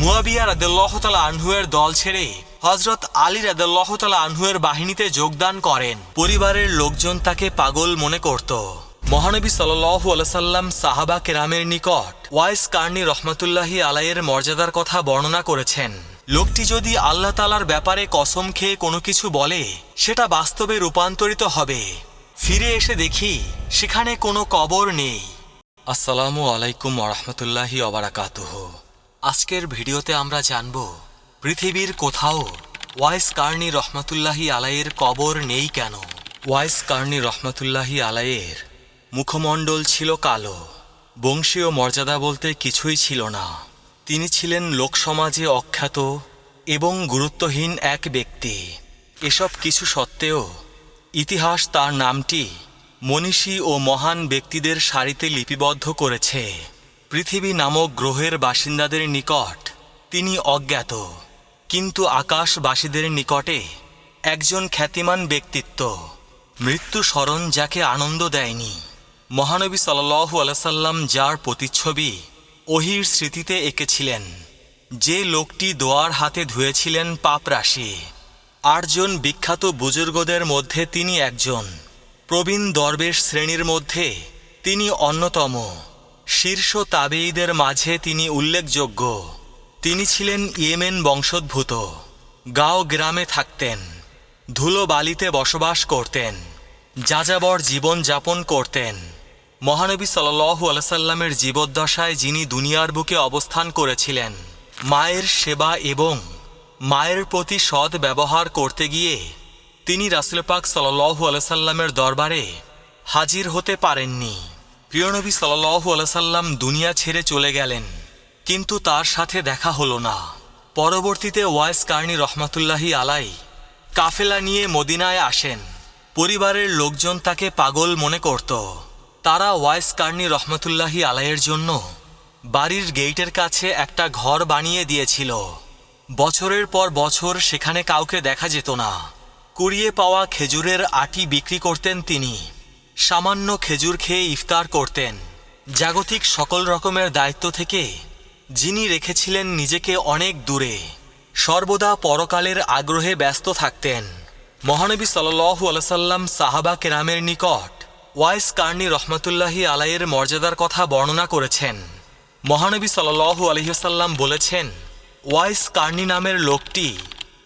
মুয়াবিয়া রাদেল্লাহতালা আনহুয়ের দল ছেড়ে হজরত আলী রাদেল্লাহতালা আনহুয়ের বাহিনীতে যোগদান করেন। পরিবারের লোকজন তাকে পাগল মনে করত। মহানবী সাল্লু আলসাল্লাম সাহাবা কেরামের নিকট ওয়াইস কার্নি রহমতুল্লাহি আলাইয়ের মর্যাদার কথা বর্ণনা করেছেন। লোকটি যদি আল্লাহ তালার ব্যাপারে কসম খেয়ে কোনো কিছু বলে, সেটা বাস্তবে রূপান্তরিত হবে। ফিরে এসে দেখি, সেখানে কোনো কবর নেই। আসসালামু আলাইকুম ওরহমতুল্লাহি অবরাকাতুহ আজকের ভিডিওতে আমরা জানব, পৃথিবীর কোথাও ওয়াইস কার্নি রহমতুল্লাহি আলাইয়ের কবর নেই কেন? ওয়াইস কার্নি রহমতুল্লাহি আলাইয়ের মুখমণ্ডল ছিল কালো, বংশীয় মর্যাদা বলতে কিছুই ছিল না। তিনি ছিলেন লোকসমাজে অখ্যাত এবং গুরুত্বহীন এক ব্যক্তি। এসব কিছু সত্ত্বেও ইতিহাস তার নামটি মনীষী ও মহান ব্যক্তিদের সারিতে লিপিবদ্ধ করেছে। পৃথিবী নামক গ্রহের বাসিন্দাদের নিকট তিনি অজ্ঞাত। কিন্তু আকাশবাসীদের নিকটে একজন খ্যাতিমান ব্যক্তিত্ব। মৃত্যু স্মরণ যাকে আনন্দ দেয়নি। মহানবী সাল্লাহু আলাইসাল্লাম যার প্রতিচ্ছবি ওহির স্মৃতিতে এঁকেছিলেন, যে লোকটি দোয়ার হাতে ধুয়েছিলেন পাপ রাশি। আটজন বিখ্যাত বুজুর্গদের মধ্যে তিনি একজন। প্রবীণ দরবেশ শ্রেণির মধ্যে তিনি অন্যতম। শীর্ষ তাবেঈদের মাঝে তিনি উল্লেখযোগ্য। তিনি ছিলেন ইয়েমেন বংশোদ্ভূত। গাঁও গ্রামে থাকতেন। ধুলো বালিতে বসবাস করতেন। যাযাবর জীবন যাপন করতেন। মহানবী সাল্লু আলসাল্লামের জীবদ্দশায় যিনি দুনিয়ার বুকে অবস্থান করেছিলেন, মায়ের সেবা এবং মায়ের প্রতি সৎ ব্যবহার করতে গিয়ে তিনি রাসুল পাক সাল্লু আলসাল্লামের দরবারে হাজির হতে পারেননি। প্রিয়নবী সাল্লু আলসাল্লাম দুনিয়া ছেড়ে চলে গেলেন, কিন্তু তার সাথে দেখা হলো না। পরবর্তীতে ওয়াইস কার্নি রহমাতুল্লাহি আলাই কাফেলা নিয়ে মদিনায় আসেন। পরিবারের লোকজন তাকে পাগল মনে করত। তারা ওয়াইস কার্নি রহমতুল্লাহি আলাইয়ের জন্য বাড়ির গেইটের কাছে একটা ঘর বানিয়ে দিয়েছিল। বছরের পর বছর সেখানে কাউকে দেখা যেত না। কুড়িয়ে পাওয়া খেজুরের আটি বিক্রি করতেন তিনি। সামান্য খেজুর খেয়ে ইফতার করতেন। জাগতিক সকল রকমের দায়িত্ব থেকে যিনি রেখেছিলেন নিজেকে অনেক দূরে, সর্বদা পরকালের আগ্রহে ব্যস্ত থাকতেন। মহানবী সাল্লু আলসাল্লাম সাহাবা কেরামের নিকট ওয়াইস কার্নি রহমতুল্লাহি আলাইয়ের মর্যাদার কথা বর্ণনা করেছেন। মহানবী সাল্লু আলহিসাল্লাম বলেছেন, ওয়াইস কার্নি নামের লোকটি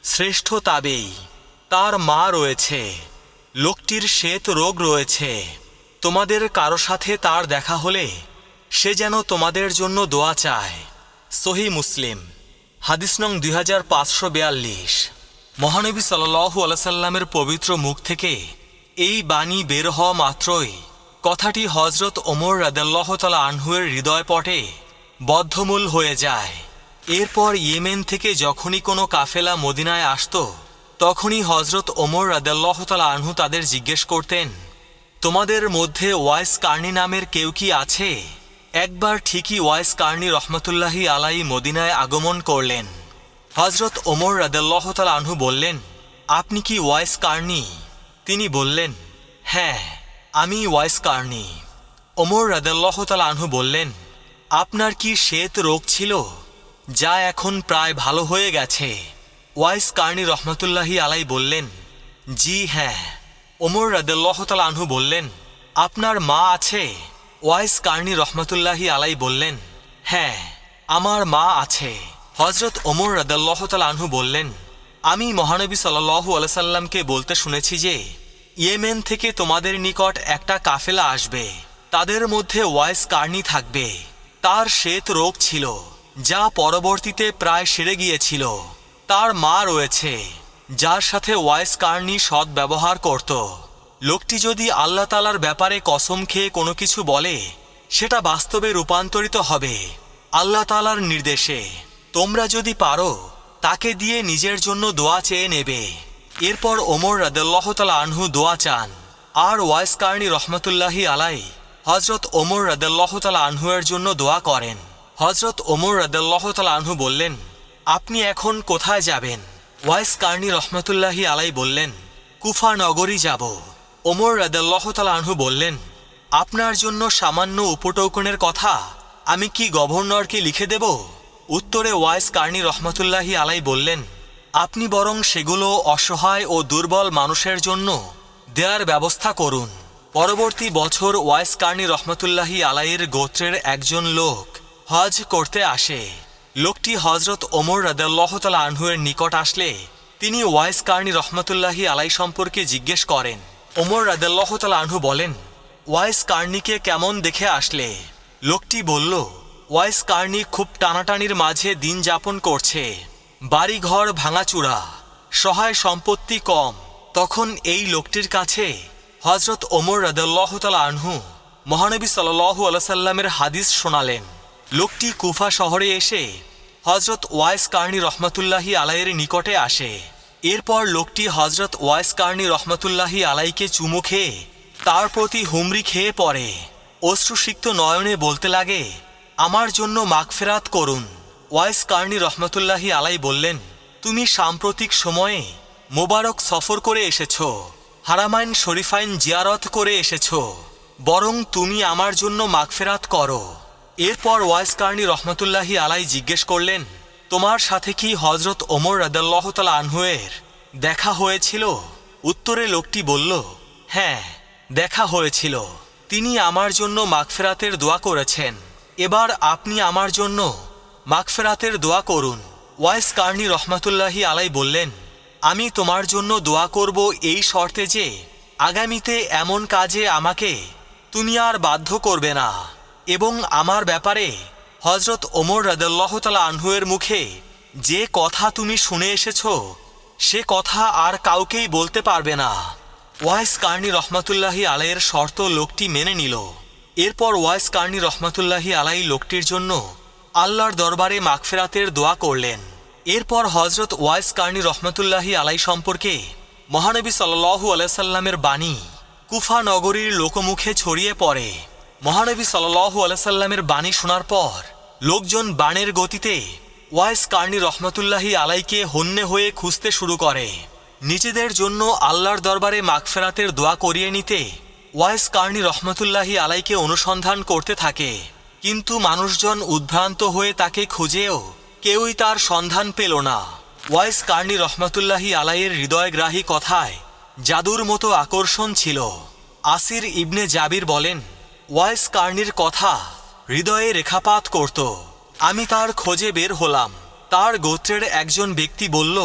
শ্রেষ্ঠ তাবেই। তার মা রয়েছে। লোকটির শ্বেত রোগ রয়েছে। তোমাদের কারও সাথে তার দেখা হলে সে যেন তোমাদের জন্য দোয়া চায়। সহি মুসলিম। হাদিস নং দুই হাজার পাঁচশো বেয়াল্লিশ। মহানবী সাল্লু আলসাল্লামের পবিত্র মুখ থেকে এই বাণী বের হওয়া মাত্রই কথাটি হজরত ওমর রাদাল্লাহ তালা আনহুয়ের হৃদয়পটে বদ্ধমূল হয়ে যায়। এরপর ইয়েমেন থেকে যখনই কোনো কাফেলা মদিনায় আসত তখনই হজরত ওমর রাদাল্লাহ তালা আনহু তাদের জিজ্ঞেস করতেন, তোমাদের মধ্যে ওয়াইস কার্নি নামের কেউ কি আছে? একবার ঠিকই ওয়াইস কার্নি রহমতুল্লাহি আলাই মদিনায় আগমন করলেন। হজরত ওমর রাদাল্লাহ তালা আনহু বললেন, আপনি কি ওয়াইস কার্নি? তিনি বললেন হ্যাঁ আমি ওয়াইস কার্নি। ওমর রাদাল্লাহ তালা আনহু বললেন, আপনার কি শ্বেত রোগ ছিল, যা এখন প্রায় ভালো হয়ে গেছে? ওয়াইস কার্নি রহমতুল্লাহি আলাই বললেন, জি হ্যাঁ। ওমর রাদাল্লাহ তালা আনহু বললেন, আপনার মা আছে? ওয়াইস কার্নি রহমতুল্লাহি আলাই বললেন হ্যাঁ আমার মা আছে। হজরত ওমর রাদাল্লাহ তালা আনহু বললেন, আমি মহানবী সাল্লু আলসাল্লামকে বলতে শুনেছি যে, ইয়েমেন থেকে তোমাদের নিকট একটা কাফেলা আসবে। তাদের মধ্যে ওয়াইস কার্নি থাকবে। তার শ্বেত রোগ ছিল, যা পরবর্তীতে প্রায় সেরে গিয়েছিল। তার মা রয়েছে, যার সাথে ওয়াইস কার্নি সৎ ব্যবহার করত। লোকটি যদি আল্লাহ তালার ব্যাপারে কসম খেয়ে কোনো কিছু বলে, সেটা বাস্তবে রূপান্তরিত হবে, আল্লাহ তালার নির্দেশে। তোমরা যদি পারো, তাকে দিয়ে নিজের জন্য দোয়া চেয়ে নেবে। এরপর ওমর রাদাল্লাহতালা আনহু দোয়া চান। আর ওয়াইস কার্নি রহমতুল্লাহি আলাই হজরত ওমর রাদাল্লাহতালা আনহুয়ের জন্য দোয়া করেন। হজরত ওমর রাদাল্লাহতালা আনহু বললেন আপনি এখন কোথায় যাবেন? ওয়াইস কার্নি রহমতুল্লাহি আলাই বললেন কুফা নগরী যাব। ওমর রাদাল্লাহতালা আনহু বললেন, আপনার জন্য সামান্য উপটৌকনের কথা, আমি কি গভর্নরকে লিখে দেব? উত্তরে ওয়াইস কার্নি রহমতুল্লাহি আলাই বললেন, আপনি বরং সেগুলো অসহায় ও দুর্বল মানুষের জন্য দেয়ার ব্যবস্থা করুন। পরবর্তী বছর ওয়াইস কার্নি রহমতুল্লাহি আলাইয়ের গোত্রের একজন লোক হজ করতে আসে। লোকটি হজরত ওমর রাদাল্লাহতালা আনহুয়ের নিকট আসলে তিনি ওয়াইস কার্নি রহমতুল্লাহি আলাই সম্পর্কে জিজ্ঞেস করেন। ওমর রাদাল্লাহতালা আনহু বলেন, ওয়াইস কার্নিকে কেমন দেখে আসলে? লোকটি বলল, ওয়াইস কার্নি খুব টানাটানির মাঝে দিন যাপন করছে। বাড়িঘর ভাঙাচুরা সহায় সম্পত্তি কম। তখন এই লোকটির কাছে হজরত ওমর রাদাল্লাহতালা আনহু মহানবী সাল্লু আলাইসাল্লামের হাদিস শোনালেন। লোকটি কুফা শহরে এসে হজরত ওয়াইস কার্নি রহমতুল্লাহি আলাইয়ের নিকটে আসে। এরপর লোকটি হজরত ওয়াইস কার্নি রহমতুল্লাহি আলাইকে চুমু খেয়ে তার প্রতি হুমরি খেয়ে পড়ে। অশ্রুসিক্ত নয়নে বলতে লাগে, আমার জন্য মাগফেরাত করুন। ওয়াইস কার্নি রহমতুল্লাহি আলাই বললেন, তুমি সাম্প্রতিক সময়ে মোবারক সফর করে এসেছ, হারামাইন শরীফাইন জিয়ারত করে এসেছ, বরং তুমি আমার জন্য মাগফেরাত করো। এরপর ওয়াইস কার্নি রহমতুল্লাহি আলাই জিজ্ঞেস করলেন, তোমার সাথে কি হজরত ওমর রাদাল্লাহতালা আনহুয়ের দেখা হয়েছিল? উত্তরে লোকটি বলল হ্যাঁ দেখা হয়েছিল। তিনি আমার জন্য মাগফেরাতের দোয়া করেছেন। এবার আপনি আমার জন্য মাগফেরাতের দোয়া করুন। ওয়াইস কার্নি রহমাতুল্লাহি আলাই বললেন, আমি তোমার জন্য দোয়া করব এই শর্তে যে, আগামীতে এমন কাজে আমাকে তুমি আর বাধ্য করবে না। এবং আমার ব্যাপারে হজরত ওমর রাদাল্লাহতালা আনহুয়ের মুখে যে কথা তুমি শুনে এসেছ, সে কথা আর কাউকেই বলতে পারবে না। ওয়াইস কার্নি রহমাতুল্লাহি আলাইয়ের শর্ত লোকটি মেনে নিল। এরপর ওয়াইস কার্নি রহমাতুল্লাহি আলাই লোকটির জন্য আল্লাহর দরবারে মাগফেরাতের দোয়া করলেন। এরপর হজরত ওয়াইস কার্নি রহমতুল্লাহি আলাই সম্পর্কে মহানবী সাল্লু আলাইসাল্লামের বাণী কুফা নগরীর লোকমুখে ছড়িয়ে পড়ে। মহানবী সাল্লু আলাইসাল্লামের বাণী শোনার পর, লোকজন বাণের গতিতে ওয়াইস কার্নি রহমতুল্লাহি আলাইকে হন্যে হয়ে খুঁজতে শুরু করে। নিজেদের জন্য আল্লাহর দরবারে মাগফেরাতের দোয়া করিয়ে নিতে ওয়াইস কার্নি রহমতুল্লাহি আলাইকে অনুসন্ধান করতে থাকে। কিন্তু মানুষজন উদ্ভ্রান্ত হয়ে তাকে খুঁজেও কেউই তার সন্ধান পেল না। ওয়াইস কার্নি রহমতুল্লাহি আলাইয়ের হৃদয়গ্রাহী কথায় জাদুর মতো আকর্ষণ ছিল। আসির ইবনে জাবির বলেন ওয়াইস কার্নির কথা হৃদয়ে রেখাপাত করত। আমি তার খোঁজে বের হলাম। তার গোত্রের একজন ব্যক্তি বলল,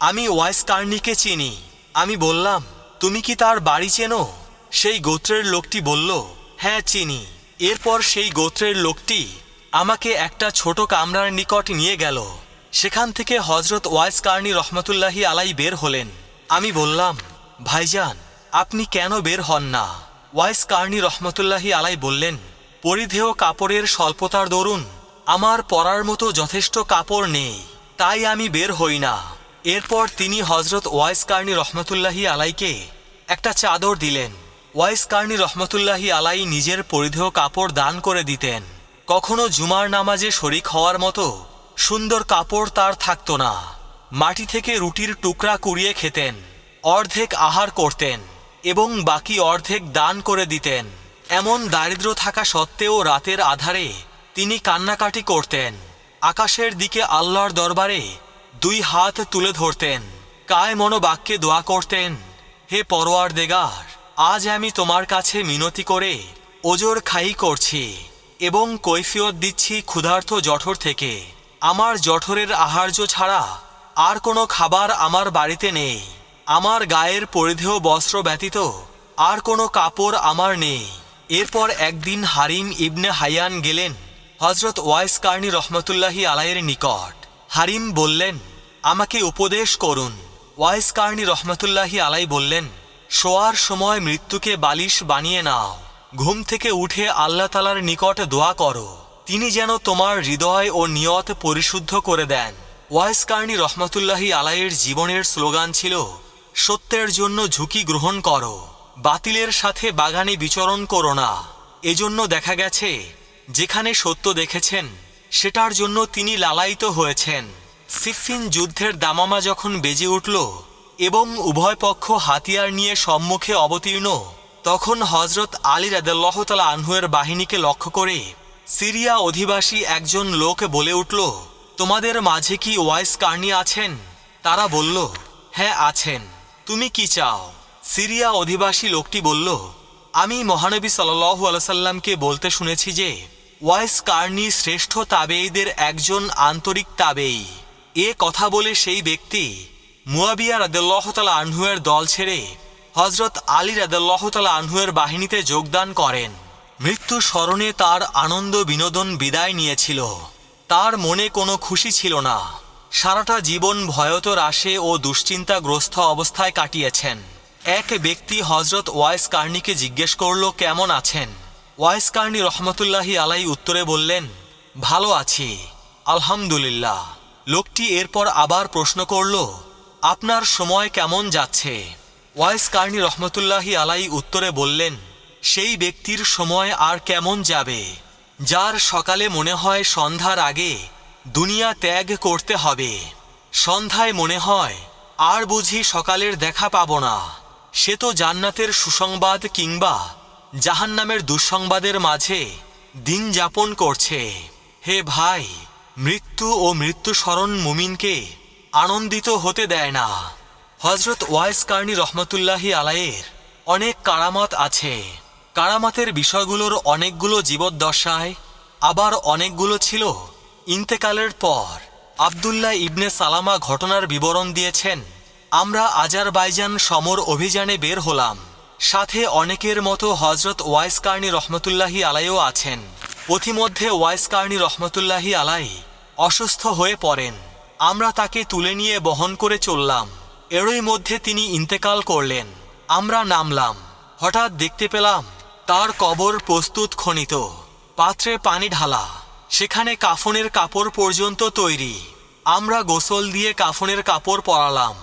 আমি ওয়াইস কার্নিকে চিনি। আমি বললাম, তুমি কি তার বাড়ি চেনো? সেই গোত্রের লোকটি বলল হ্যাঁ চিনি। এরপর সেই গোত্রের লোকটি আমাকে একটা ছোট কামরার নিকট নিয়ে গেল। সেখান থেকে হজরত ওয়াইস কার্নি রহমতুল্লাহি আলাই বের হলেন। আমি বললাম, ভাইজান, আপনি কেন বের হন না? ওয়াইস কার্নি রহমতুল্লাহি আলাই বললেন, পরিধেয় কাপড়ের স্বল্পতার দরুন আমার পরার মতো যথেষ্ট কাপড় নেই, তাই আমি বের হই না। এরপর তিনি হজরত ওয়াইস কার্নি রহমতুল্লাহি আলাইকে একটা চাদর দিলেন। ওয়াইস কার্নি রহমতুল্লাহি আলাই নিজের পরিধেয় কাপড় দান করে দিতেন। কখনো জুমার নামাজে শরিক হওয়ার মতো সুন্দর কাপড় তার থাকত না। মাটি থেকে রুটির টুকরা কুড়িয়ে খেতেন, অর্ধেক আহার করতেন। এবং বাকি অর্ধেক দান করে দিতেন। এমন দারিদ্র থাকা সত্ত্বেও রাতের আধারে তিনি কান্নাকাটি করতেন। আকাশের দিকে আল্লাহর দরবারে দুই হাত তুলে ধরতেন। কায় মনোবাক্যে দোয়া করতেন, হে পরোয়ার দেগার আজ আমি তোমার কাছে মিনতি করে ওজোর খাই করছি এবং কৈফিয়ত দিচ্ছি ক্ষুধার্ত জঠর থেকে। আমার জঠরের আহার্য ছাড়া আর কোনো খাবার আমার বাড়িতে নেই। আমার গায়ের পরিধেয় বস্ত্র ব্যতীত আর কোনো কাপড় আমার নেই। এরপর একদিন হারিম ইবনে হাইয়ান গেলেন হজরত ওয়াইস কার্নি রহমতুল্লাহি আলাইয়ের নিকট। হারিম বললেন, আমাকে উপদেশ করুন। ওয়াইস কার্নি রহমতুল্লাহি আলাই বললেন, শোয়ার সময় মৃত্যুকে বালিশ বানিয়ে নাও। ঘুম থেকে উঠে আল্লাহ তালার নিকট দোয়া করো। তিনি যেন তোমার হৃদয় ও নিয়ত পরিশুদ্ধ করে দেন। ওয়াইস কার্নি রহমতুল্লাহি আলাইয়ের জীবনের স্লোগান ছিল সত্যের জন্য ঝুঁকি গ্রহণ করো। বাতিলের সাথে বাগানে বিচরণ করো না। এজন্য দেখা গেছে, যেখানে সত্য দেখেছেন, সেটার জন্য তিনি লালায়িত হয়েছেন। সিফিন যুদ্ধের দামামা যখন বেজে উঠল এবং উভয় পক্ষ হাতিয়ার নিয়ে সম্মুখে অবতীর্ণ, তখন হজরত আলী রাদাল্লাহতালা আনহুয়ের বাহিনীকে লক্ষ্য করে সিরিয়া অধিবাসী একজন লোক বলে উঠল, তোমাদের মাঝে কি ওয়াইস কার্নি আছেন? তারা বলল হ্যাঁ আছেন। তুমি কি চাও? সিরিয়া অধিবাসী লোকটি বলল, আমি মহানবী সাল্লু আলসাল্লামকে বলতে শুনেছি যে, ওয়াইস কার্নি শ্রেষ্ঠ তাবেইদের একজন আন্তরিক তাবেই এ কথা বলে সেই ব্যক্তি মুয়াবিয়া রাদেল্লাহতালা আনহুয়ের দল ছেড়ে হজরত আলী রাদেল্লাহতালা আনহুয়ের বাহিনীতে যোগদান করেন। মৃত্যু স্মরণে তার আনন্দ বিনোদন বিদায় নিয়েছিল। তার মনে কোনো খুশি ছিল না। সারাটা জীবন ভয়ত আসে ও দুশ্চিন্তাগ্রস্ত অবস্থায় কাটিয়েছেন। এক ব্যক্তি হজরত ওয়াইস কার্নিকে জিজ্ঞেস করল, কেমন আছেন? ওয়াইস কার্নি রহমতুল্লাহি আলাই উত্তরে বললেন, ভালো আছি, আলহামদুলিল্লাহ। লোকটি এরপর আবার প্রশ্ন করল, আপনার সময় কেমন যাচ্ছে? ওয়াইস কার্নি রহমতুল্লাহি আলাই উত্তরে বললেন, সেই ব্যক্তির সময় আর কেমন যাবে? যার সকালে মনে হয় সন্ধ্যার আগে দুনিয়া ত্যাগ করতে হবে। সন্ধ্যায় মনে হয়, আর বুঝি সকালের দেখা পাব না। সে তো জান্নাতের সুসংবাদ কিংবা জাহান্নামের দুঃসংবাদের মাঝে দিন যাপন করছে। হে ভাই, মৃত্যু ও মৃত্যু স্মরণ মুমিনকে আনন্দিত হতে দেয় না। হজরত ওয়াইস কার্নি রহমতুল্লাহি আলায়ের অনেক কারামত আছে। কারামাতের বিষয়গুলোর অনেকগুলো জীবদ্দশায় আবার অনেকগুলো ছিল। ইন্তেকালের পর আবদুল্লাহ ইবনে সালামা ঘটনার বিবরণ দিয়েছেন, আমরা আজারবাইজান সমর অভিযানে বের হলাম। সাথে অনেকের মতো হজরত ওয়াইস কার্নি রহমতুল্লাহি আলাইও আছেন। পথিমধ্যে ওয়াইস কার্নি রহমতুল্লাহি আলাই অসুস্থ হয়ে পড়েন। আমরা তাকে তুলে নিয়ে বহন করে চললাম। এরই মধ্যে তিনি ইন্তেকাল করলেন। আমরা নামলাম। হঠাৎ দেখতে পেলাম, তার কবর প্রস্তুত খনিত। পাত্রে পানি ঢালা। সেখানে কাফনের কাপড় পর্যন্ত তৈরি। আমরা গোসল দিয়ে কাফনের কাপড় পরালাম।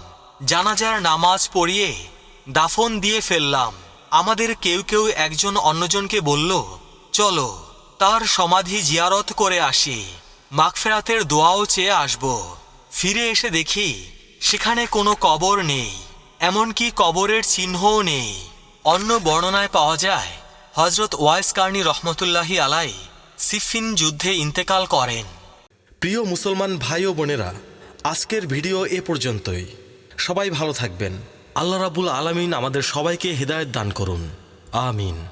জানাজার নামাজ পড়িয়ে দাফন দিয়ে ফেললাম। আমাদের কেউ কেউ একজন অন্যজনকে বলল, চলো, তার সমাধি জিয়ারত করে আসি। মাগফেরাতের দোয়াও চেয়ে আসব। ফিরে এসে দেখি, সেখানে কোনো কবর নেই। এমনকি কবরের চিহ্নও নেই। অন্য বর্ণনায় পাওয়া যায় হজরত ওয়াইস কার্নি রহমতুল্লাহি আলাই সিফিন যুদ্ধে ইন্তেকাল করেন। প্রিয় মুসলমান ভাই ও বোনেরা, আজকের ভিডিও এ পর্যন্তই। সবাই ভালো থাকবেন। আল্লাহ রাবুল আলমিন আমাদের সবাইকে হৃদায়ত দান করুন। আমিন।